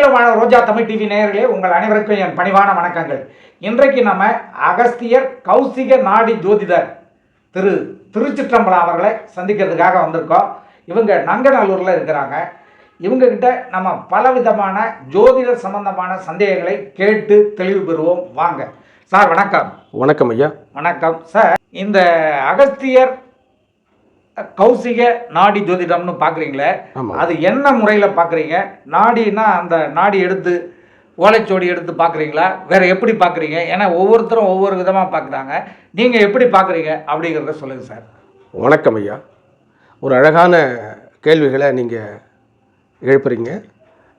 உலகெங்கிலும் வாழ ரோஜா தமிழ் டிவி நேயர்களே உங்கள் அனைவருக்கும் என் பணிவான வணக்கங்கள். இன்றைக்கு நம்ம அகஸ்தியர் கௌசிக நாடி ஜோதிடர் திரு திருச்சிற்றம்பலம் அவர்களை சந்திக்கிறதுக்காக வந்திருக்கோம். இவங்க நங்கநல்லூரில் இருக்கிறாங்க. இவங்க கிட்ட நம்ம பலவிதமான ஜோதிடர் சம்பந்தமான சந்தேகங்களை கேட்டு தெளிவு பெறுவோம். வாங்க. சார் வணக்கம். வணக்கம் ஐயா. வணக்கம். சார் இந்த அகஸ்தியர் கௌசிக நாடி ஜோதிடம்னு பார்க்குறீங்களே அது என்ன முறையில் பார்க்குறீங்க நாடினா அந்த நாடி எடுத்து ஓலைச்சுவடி எடுத்து பார்க்குறீங்களா வேற எப்படி பார்க்குறீங்க ஏன்னா ஒவ்வொருத்தரும் ஒவ்வொரு விதமாக பார்க்குறாங்க நீங்கள் எப்படி பார்க்குறீங்க அப்படிங்கிறத சொல்லுங்கள் சார். வணக்கம் ஐயா. ஒரு அழகான கேள்விகளை நீங்கள் எழுப்புறீங்க.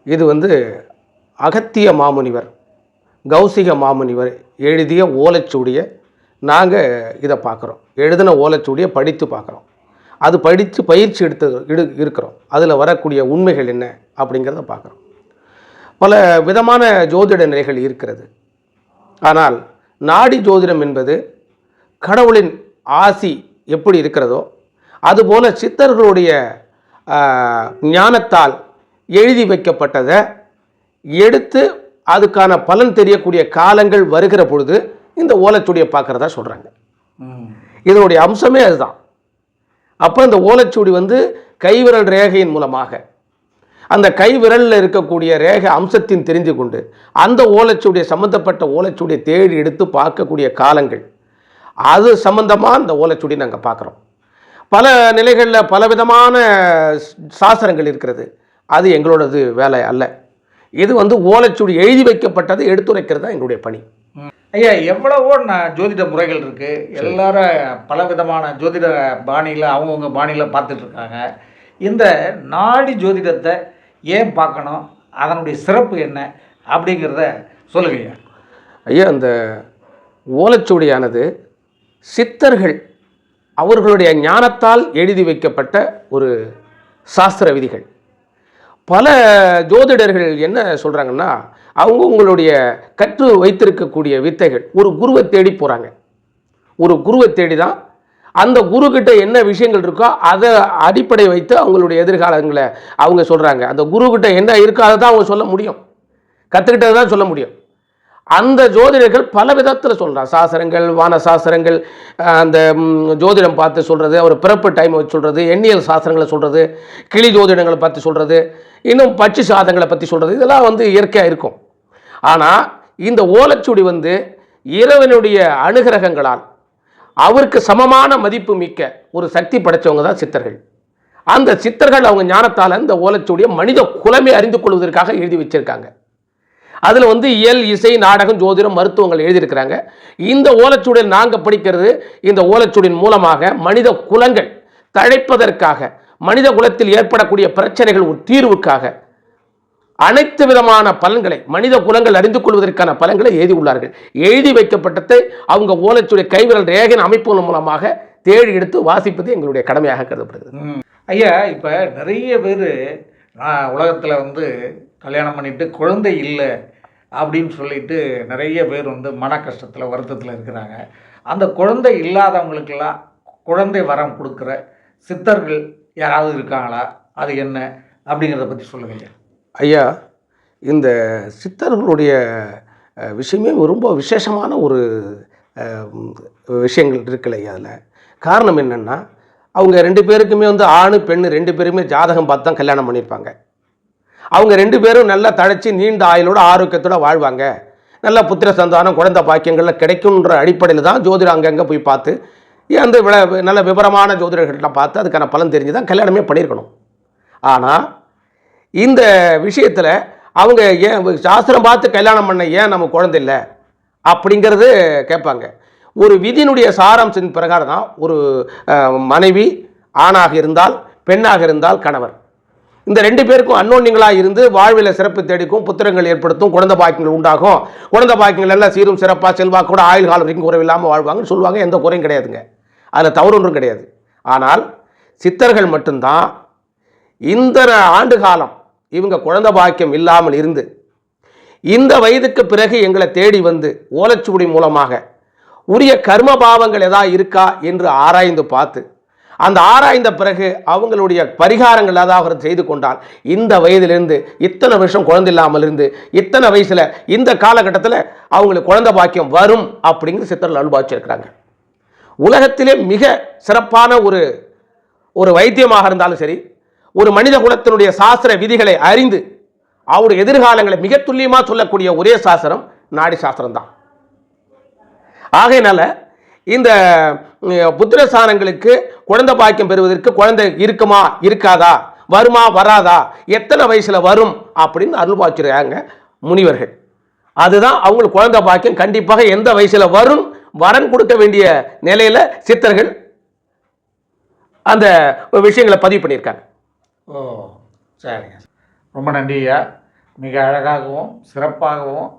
இது வந்து அகத்திய மாமுனிவர் கௌசிக மாமுனிவர் எழுதிய ஓலைச்சுவடியை நாங்கள் இதை பார்க்குறோம் எழுதின ஓலைச்சுவடியை படித்து பார்க்குறோம் அது படித்து பயிற்சி எடுத்து இடு இருக்கிறோம். அதில் வரக்கூடிய உண்மைகள் என்ன அப்படிங்கிறத பார்க்குறோம். பல விதமான ஜோதிட நிலைகள் இருக்கிறது. ஆனால் நாடி ஜோதிடம் என்பது கடவுளின் ஆசி எப்படி இருக்கிறதோ அதுபோல சித்தர்களுடைய ஞானத்தால் எழுதி வைக்கப்பட்டதை எடுத்து அதுக்கான பலன் தெரியக்கூடிய காலங்கள் வருகிற பொழுது இந்த ஓலைச்சுடியை பார்க்குறதா சொல்கிறாங்க இதனுடைய அம்சமே அதுதான். அப்போ இந்த ஓலைச்சுவடி வந்து கைவிரல் ரேகையின் மூலமாக. அந்த கைவிரலில் இருக்கக்கூடிய ரேகை அம்சத்தின் தெரிந்து கொண்டு அந்த ஓலைச்சுவடியை சம்மந்தப்பட்ட ஓலைச்சுவடியை தேடி எடுத்து பார்க்கக்கூடிய காலங்கள். அது சம்பந்தமாக அந்த ஓலைச்சுடி நாங்கள் பார்க்குறோம். பல நிலைகளில் பலவிதமான சாஸ்திரங்கள் இருக்கிறது. அது எங்களோடது வேலை அல்ல. இது வந்து ஓலைச்சுடி எழுதி வைக்கப்பட்டதை எடுத்துரைக்கிறது தான் எங்களுடைய பணி. ஐயா எவ்வளவோ ந- ஜோதிட முறைகள் இருக்குது எல்லாரும் பலவிதமான ஜோதிட பாணியில் அவங்கவுங்க பாணியில் பார்த்துட்டு இருக்காங்க இந்த நாடி ஜோதிடத்தை ஏன் பார்க்கணும்? அதனுடைய சிறப்பு என்ன? அப்படிங்கிறத சொல்லுங்க ஐயா. ஐயா அந்த ஓலைச்சுவடியானது சித்தர்கள் அவர்களுடைய ஞானத்தால் எழுதி வைக்கப்பட்ட ஒரு சாஸ்திர விதிகள். பல ஜோதிடர்கள் என்ன சொல்கிறாங்கன்னா அவங்க உங்களுடைய கற்று வைத்திருக்கக்கூடிய வித்தைகள். ஒரு குருவை தேடி போகிறாங்க ஒரு குருவை தேடி தான் அந்த குருக்கிட்ட என்ன விஷயங்கள் இருக்கோ அதை அடிப்படை வைத்து அவங்களுடைய எதிர்காலங்களை அவங்க சொல்கிறாங்க அந்த குருக்கிட்ட என்ன இருக்கோ அதை தான் அவங்க சொல்ல முடியும். கற்றுக்கிட்டது தான் சொல்ல முடியும். அந்த ஜோதிடர்கள் பல விதத்தில் சொல்கிறான் சாஸ்திரங்கள் வான சாஸ்திரங்கள் அந்த ஜோதிடம் பார்த்து சொல்கிறது அவர் பிறப்பு டைம் வச்சு சொல்கிறது எண்ணியல் சாஸ்திரங்களை சொல்கிறது கிளி ஜோதிடங்களை பற்றி சொல்கிறது இன்னும் பட்சி சாதங்களை பற்றி சொல்கிறது இதெல்லாம் வந்து இயற்கையாக இருக்கும். ஆனால் இந்த ஓலச்சுடி வந்து இறைவனுடைய அனுகிரகங்களால் அவருக்கு சமமான மதிப்பு மிக்க ஒரு சக்தி படைச்சவங்க தான் சித்தர்கள். அந்த சித்தர்கள் அவங்க ஞானத்தால் இந்த ஓலச்சுடியை மனித குலமே அறிந்து கொள்வதற்காக எழுதி வச்சிருக்காங்க. அதில் வந்து இயல் இசை நாடகம் ஜோதிடம் மருத்துவங்கள் எழுதியிருக்கிறாங்க. இந்த ஓலைச்சுவடியில் நாங்கள் படிக்கிறது இந்த ஓலச்சூடின் மூலமாக மனித குலங்கள் தழைப்பதற்காக மனித குலத்தில் ஏற்படக்கூடிய பிரச்சனைகள் ஒரு தீர்வுக்காக அனைத்து விதமான பலன்களை மனித குலங்கள் அறிந்து கொள்வதற்கான பலன்களை எழுதி உள்ளார்கள். எழுதி வைக்கப்பட்டதை அவங்க ஓலைச்சுடைய கைவிரல் ரேகன் அமைப்புகள் மூலமாக தேடி எடுத்து வாசிப்பது எங்களுடைய கடமையாக கருதப்படுகிறது. ஐயா இப்போ நிறைய பேர் உலகத்தில் வந்து கல்யாணம் பண்ணிவிட்டு குழந்தை இல்லை அப்படின்னு சொல்லிட்டு நிறைய பேர் வந்து மன கஷ்டத்தில் வருத்தத்தில் இருக்கிறாங்க. அந்த குழந்தை இல்லாதவங்களுக்கெல்லாம் குழந்தை வரம் கொடுக்குற சித்தர்கள் யாராவது இருக்காங்களா? அது என்ன? அப்படிங்கிறத பற்றி சொல்லுங்கள் ஐயா. இந்த சித்தர்களுடைய விஷயமே ரொம்ப விசேஷமான ஒரு விஷயங்கள் இருக்குல்ல ஐயா அதில். காரணம் என்னென்னா அவங்க ரெண்டு பேருக்குமே வந்து ஆண் பெண் ரெண்டு பேருமே ஜாதகம் பார்த்து தான் கல்யாணம் பண்ணியிருப்பாங்க. அவங்க ரெண்டு பேரும் நல்லா தழைச்சி நீண்ட ஆயுளோட ஆரோக்கியத்தோட வாழ்வாங்க. நல்ல புத்திர சந்தானம் குழந்தை பாக்கியங்கள்லாம் கிடைக்குன்ற அடிப்படையில் தான் ஜோதிடம் அங்கங்கே போய் பார்த்து அந்த விள நல்ல விவரமான ஜோதிடர்கள்லாம் பார்த்து அதுக்கான பலன் தெரிஞ்சு தான் கல்யாணமே பண்ணியிருக்கணும். ஆனால் இந்த விஷயத்தில் அவங்க ஏன் சாஸ்திரம் பார்த்து கல்யாணம் பண்ண ஏன் நம்ம குழந்தை இல்லை? அப்படிங்கிறது கேட்பாங்க. ஒரு விதியினுடைய சாராம்சத்தின் பிரகாரம் தான் ஒரு மனைவி ஆணாக இருந்தால் பெண்ணாக இருந்தால் கணவர். இந்த ரெண்டு பேருக்கும் அன்னோன்யங்களாக இருந்து வாழ்வில் சிறப்பு தேடிக்கும் புத்திரங்கள் ஏற்படுத்தும் குழந்தை பாக்கியங்கள் உண்டாகும். குழந்தை பாக்கியங்கள் எல்லாம் சீரும் சிறப்பாக செல்வாக கூட ஆயுள் காலம் வரைக்கும் குறைவில்லாமல் வாழ்வாங்கன்னு சொல்லுவாங்க. எந்த குறையும் கிடையாதுங்க. அதில் தவறு ஒன்றும் கிடையாது. ஆனால் சித்தர்கள் மட்டும்தான் இந்த ஆண்டு காலம் இவங்க குழந்தை பாக்கியம் இல்லாமல் இருந்து இந்த வயதுக்கு பிறகு எங்களை தேடி வந்து ஓலச்சுவடி மூலமாக உரிய கர்ம பாவங்கள் எதா இருக்கா என்று ஆராய்ந்து பார்த்து அந்த ஆராய்ந்த பிறகு அவங்களுடைய பரிகாரங்கள் ஏதாவது செய்து கொண்டால் இந்த வயதிலிருந்து இத்தனை வருஷம் குழந்தை இல்லாமல் இருந்து இத்தனை வயசுல இந்த காலகட்டத்தில் அவங்களுக்கு குழந்தை பாக்கியம் வரும் அப்படிங்கிற சித்தர்கள் அனுபவிச்சிருக்கிறாங்க உலகத்திலே மிக சிறப்பான ஒரு ஒரு வைத்தியமாக இருந்தாலும் சரி ஒரு மனித குலத்தினுடைய சாஸ்திர விதிகளை அறிந்து அவருடைய எதிர்காலங்களை மிக துல்லியமாக சொல்லக்கூடிய ஒரே சாஸ்திரம் நாடி சாஸ்திரம் தான் ஆகையினால இந்த புத்திரஸ்தானங்களுக்கு குழந்தை பாக்கியம் பெறுவதற்கு குழந்தை இருக்குமா இருக்காதா? வருமா வராதா? எத்தனை வயசில் வரும்? அப்படின்னு அருள் முனிவர்கள். அதுதான் அவங்களுக்கு குழந்தை பாக்கியம். கண்டிப்பாக எந்த வயசில் வரும் வரன் கொடுக்க வேண்டிய நிலையில் சித்தர்கள் அந்த விஷயங்களை பதிவு பண்ணியிருக்காங்க. ஓ சரிங்க. ரொம்ப நன்றியா மிக அழகாகவும் சிறப்பாகவும்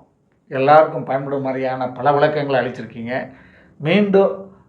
எல்லாருக்கும் பயன்படும் மாதிரியான பல விளக்கங்களை அளிச்சிருக்கீங்க. மீண்டும்